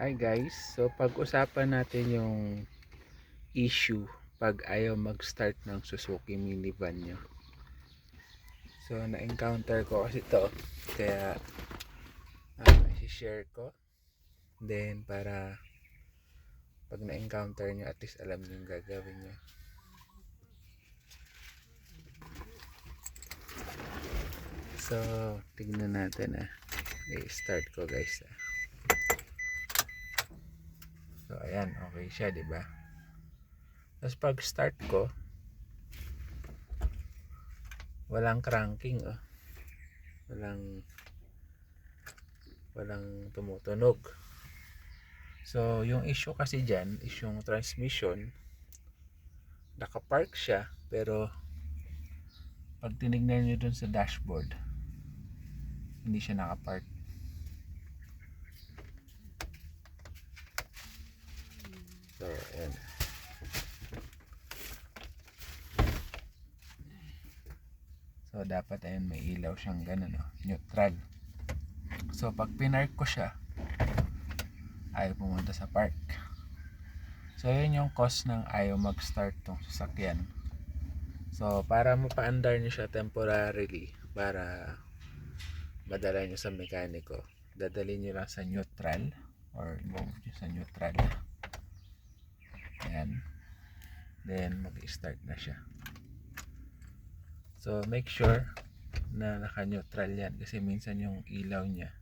Hi guys, so pag-usapan natin yung issue pag ayaw mag-start ng Suzuki minivan nyo. So na-encounter ko kasi to kaya uh, share ko. Then para pag na-encounter nyo at least alam nyo yung gagawin nyo. So tignan natin ah. I-start ko guys ah. So ayan, okay siya, 'di ba? Tapos pag start ko walang cranking oh. Walang walang tumutunog. So yung issue kasi diyan is yung transmission nakapark siya pero pag tinignan niyo dun sa dashboard hindi siya nakapark So, ayan. So, dapat ayan may ilaw siyang ganun, no? neutral. So, pag pinark ko siya, ayaw pumunta sa park. So, yun yung cause ng ayaw mag-start tong sasakyan. So, para mapaandar nyo siya temporarily, para madala nyo sa mekaniko, dadalhin nyo lang sa neutral or move nyo sa neutral. Then, mag-start na siya. So, make sure na naka-neutral yan. Kasi minsan yung ilaw niya,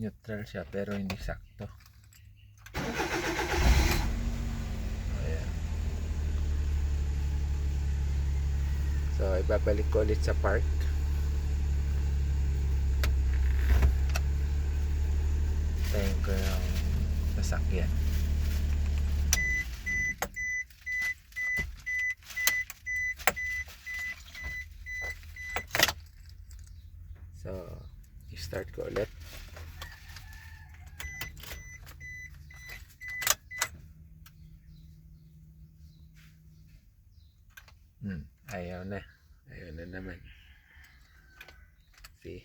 neutral siya pero hindi sakto. Ayan. So, ibabalik ko ulit sa park. Tayin ko yung sasakyan. So, i-start ko ulit. Hmm, ayaw na. Ayaw na naman. See?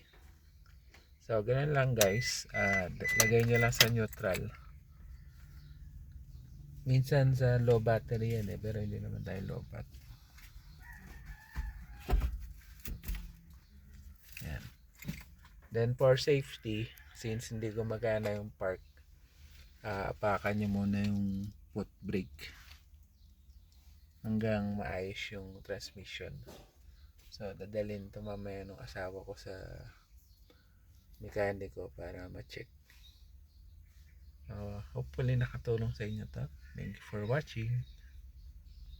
So, ganun lang guys. Ah, lagay nyo lang sa neutral. Minsan sa low battery yan eh, pero hindi naman tayo low bat. Yan. Then for safety, since hindi gumagana yung park, uh, apakan nyo muna yung foot brake hanggang maayos yung transmission. So, dadalhin to mamaya ng asawa ko sa mekaniko para ma-check. Uh, hopefully nakatulong sa inyo to. Thank you for watching.